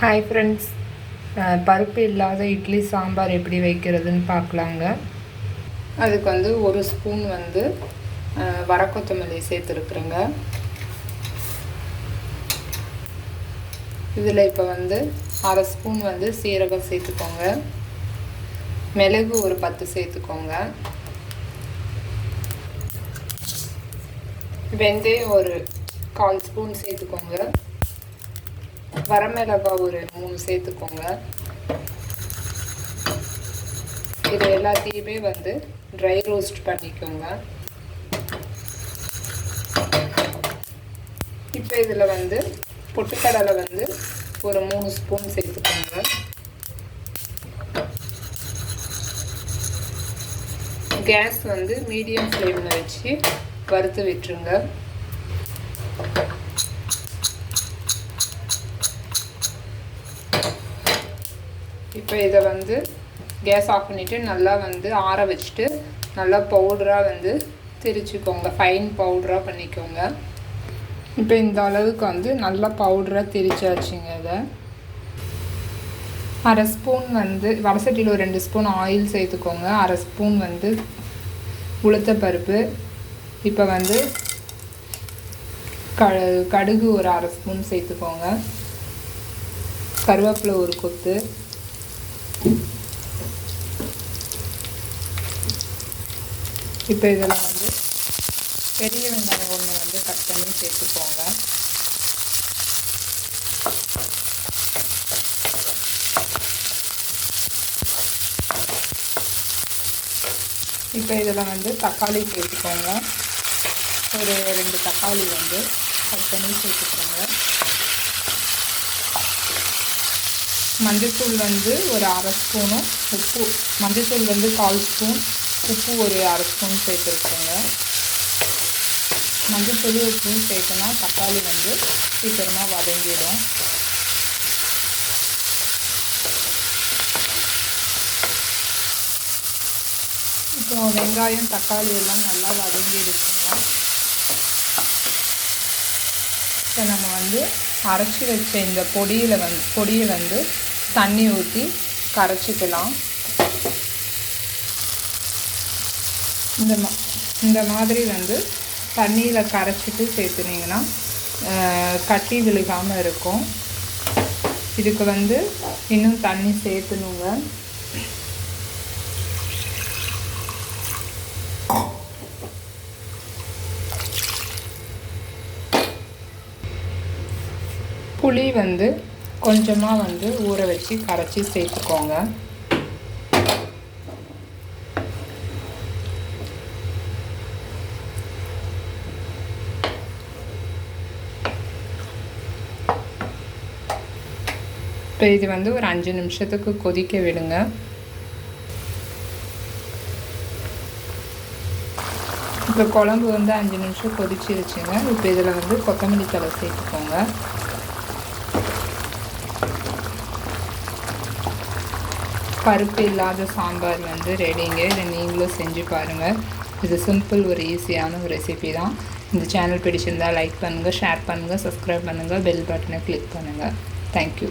Hi friends பருப்பு இல்லாத இட்லி சாம்பார் எப்படி வைக்கிறதுன்னு பார்க்கலாங்க. அதுக்கு வந்து ஒரு ஸ்பூன் வந்து வரக்கொத்தமல்லி வர கொத்தமல்லி சேர்த்துருக்குறேங்க. இதில் இப்போ வந்து அரை ஸ்பூன் வந்து சீரகம் சேர்த்துக்கோங்க. மிளகு ஒரு பத்து சேர்த்துக்கோங்க. வெந்தயம் ஒரு கால் ஸ்பூன் சேர்த்துக்கோங்க. வரமிளகாய் ஒரு மூணு சேர்த்துக்கோங்க. இது எல்லாத்தையுமே வந்து ட்ரை ரோஸ்ட் பண்ணிக்கோங்க. இப்போ இதில் வந்து பொட்டுக்கடலை வந்து ஒரு மூணு ஸ்பூன் சேர்த்துக்கோங்க. கேஸ் வந்து மீடியம் ஃப்ளேமில் வச்சு வறுத்து விட்டுருங்க. இப்போ இதை வந்து கேஸ் ஆஃப் பண்ணிவிட்டு நல்லா வந்து ஆற வச்சுட்டு நல்லா பவுடராக வந்து திரிச்சுக்கோங்க. ஃபைன் பவுடராக பண்ணிக்கோங்க. இப்போ இந்த அளவுக்கு வந்து நல்லா பவுடராக திரிச்சாச்சுங்க இதை. அரை ஸ்பூன் வந்து வடசட்டியில் ஒரு ரெண்டு ஸ்பூன் ஆயில் சேர்த்துக்கோங்க. அரை ஸ்பூன் வந்து உளுத்த பருப்பு. இப்போ வந்து க கடுகு ஒரு அரை ஸ்பூன் சேர்த்துக்கோங்க. கருவேப்பிலை ஒரு கொத்து. இப்போ இதில் வந்து பெரிய வெங்காயம் ஒன்று வந்து கட் பண்ணி சேர்த்துக்கோங்க. இப்போ இதில் வந்து தக்காளி சேர்த்துக்கோங்க. ஒரு ரெண்டு தக்காளி வந்து கட் பண்ணி சேர்த்துக்கோங்க. மஞ்சத்தூள் வந்து ஒரு அரை ஸ்பூனும் உப்பு மஞ்சத்தூள் வந்து கால் ஸ்பூன் உப்பு ஒரு அரை ஸ்பூன் சேர்த்துருக்கோங்க. மஞ்சத்தூள் உப்பும் சேர்த்தோன்னா தக்காளி வந்து சீக்கிரமாக வதங்கிடும். இப்போ வெங்காயம் தக்காளி எல்லாம் நல்லா வதங்கிடுச்சுங்க. இப்போ நம்ம வந்து அரைச்சி வச்ச இந்த பொடியில் வந்து பொடியை வந்து தண்ணி ஊற்றி கரைச்சிக்கலாம். இந்த மா இந்த மாதிரி வந்து தண்ணியில் கரைச்சிட்டு சேர்த்துனீங்கன்னா கட்டி விழுகாமல் இருக்கும். இதுக்கு வந்து இன்னும் தண்ணி சேர்த்துணுங்க புளி வந்து கொஞ்சமாக வந்து ஊற வச்சு கரைச்சி சேர்த்துக்கோங்க. இப்போ இது வந்து ஒரு அஞ்சு நிமிஷத்துக்கு கொதிக்க விடுங்க. இப்போ குழம்பு வந்து அஞ்சு நிமிஷம் கொதிச்சிருச்சுங்க. இப்போ இதில் வந்து கொத்தமல்லி தழை சேர்த்துக்கோங்க. பருப்பு இல்லாத சாம்பார் வந்து ரெடிங்க. இதை நீங்களும் செஞ்சு பாருங்கள் இது சிம்பிள் ஒரு ஈஸியான ஒரு ரெசிபி தான். இந்த சேனல் பிடிச்சிருந்தால் லைக் பண்ணுங்கள் ஷேர் பண்ணுங்கள் சப்ஸ்கிரைப் பண்ணுங்கள் பெல் பட்டனை கிளிக் பண்ணுங்கள் தேங்க்யூ